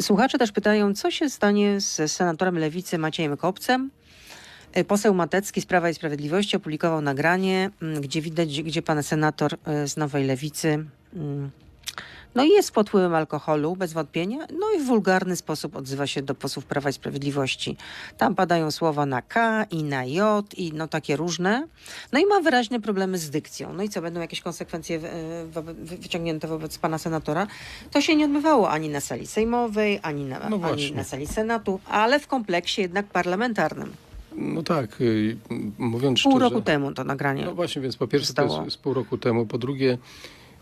Słuchacze też pytają, co się stanie z senatorem lewicy Maciejem Kopcem. Y, Poseł Matecki z Prawa i Sprawiedliwości opublikował nagranie, mm, gdzie widać, gdzie pan senator y, z Nowej Lewicy mm, no i jest pod wpływem alkoholu, bez wątpienia, no i w wulgarny sposób odzywa się do posłów Prawa i Sprawiedliwości. Tam padają słowa na K i na J i no takie różne. No i ma wyraźne problemy z dykcją. No i co, będą jakieś konsekwencje wy- wyciągnięte wobec pana senatora? To się nie odbywało ani na sali sejmowej, ani na, No ani na sali Senatu, ale w kompleksie jednak parlamentarnym. No tak, y, mówiąc Pół szczerze... roku temu to nagranie. No właśnie, więc po pierwsze to zostało jest z pół roku temu, po drugie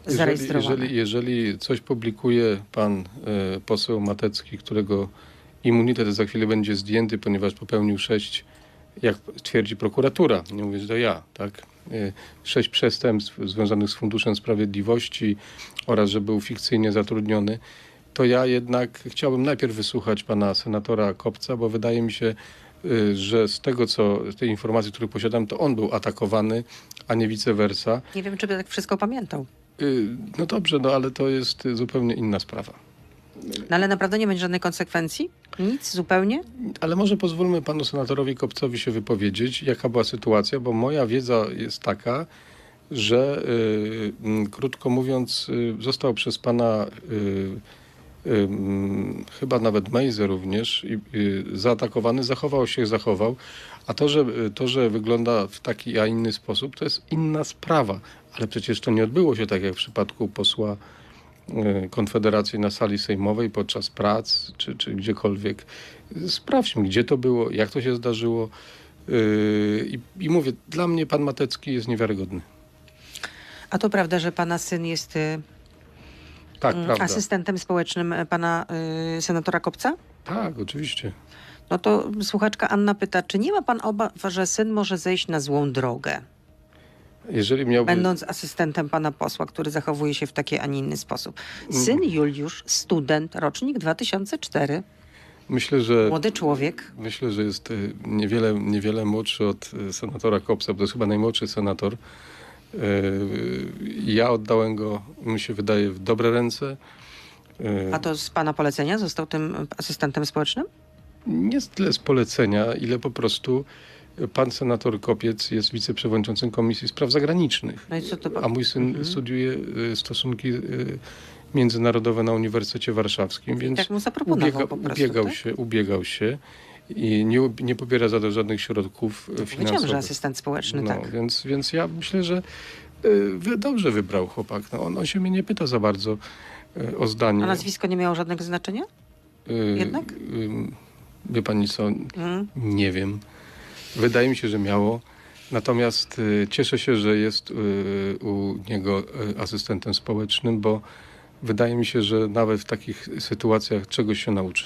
Zarejestrowane. jeżeli, jeżeli coś publikuje pan e, poseł Matecki, którego immunitet za chwilę będzie zdjęty, ponieważ popełnił sześć, jak twierdzi prokuratura, nie mówię, że to ja, tak, e, sześć przestępstw związanych z Funduszem Sprawiedliwości oraz, że był fikcyjnie zatrudniony, to ja jednak chciałbym najpierw wysłuchać pana senatora Kopca, bo wydaje mi się, y, że z tego, co, z tej informacji, których posiadam, to on był atakowany, a nie vice versa. Nie wiem, czy by tak wszystko pamiętał. Y, No dobrze, no ale to jest zupełnie inna sprawa. No ale naprawdę nie będzie żadnej konsekwencji? Nic zupełnie? Ale może pozwólmy panu senatorowi Kopcowi się wypowiedzieć, jaka była sytuacja, bo moja wiedza jest taka, że y, mm, krótko mówiąc, y, został przez pana y, y, mm, chyba nawet Mejze również y, zaatakowany, zachował się, zachował, a to że, to, że wygląda w taki, a inny sposób, to jest inna sprawa. Ale przecież to nie odbyło się tak jak w przypadku posła y, Konfederacji na sali sejmowej podczas prac czy, czy gdziekolwiek. Sprawdźmy, gdzie to było, jak to się zdarzyło. Yy, I, I mówię, dla mnie pan Matecki jest niewiarygodny. A to prawda, że pana syn jest y, Tak, mm, asystentem społecznym y, pana y, senatora Kopca? Tak, oczywiście. No to słuchaczka Anna pyta, czy nie ma pan obaw, że syn może zejść na złą drogę, Jeżeli miałby... będąc asystentem pana posła, który zachowuje się w taki, a nie inny sposób? Mm. Syn Juliusz, student, rocznik 2004, Myślę, że... młody człowiek. Myślę, że jest y, niewiele, niewiele młodszy od y, senatora Kopsa, bo to jest chyba najmłodszy senator. Yy, Ja oddałem go, mi się wydaje, w dobre ręce. A to z pana polecenia został tym asystentem społecznym? Nie tyle z polecenia, ile po prostu pan senator Kopiec jest wiceprzewodniczącym Komisji Spraw Zagranicznych. No to... A mój syn Mhm. studiuje y, stosunki y, międzynarodowe na Uniwersytecie Warszawskim, więc tak mu zaproponował ubiega, po prostu, ubiegał, tak? się, ubiegał się i nie, nie pobiera za to żadnych środków y, Powiedziałem, że finansowych. asystent społeczny, No, tak. więc, więc ja myślę, że dobrze wybrał chłopak. No, on, on się mnie nie pyta za bardzo o zdanie. A nazwisko nie miało żadnego znaczenia? Jednak? Wie pani co, Mm. nie wiem. Wydaje mi się, że miało. Natomiast y, cieszę się, że jest y, u niego y, asystentem społecznym, bo wydaje mi się, że nawet w takich sytuacjach czegoś się nauczy.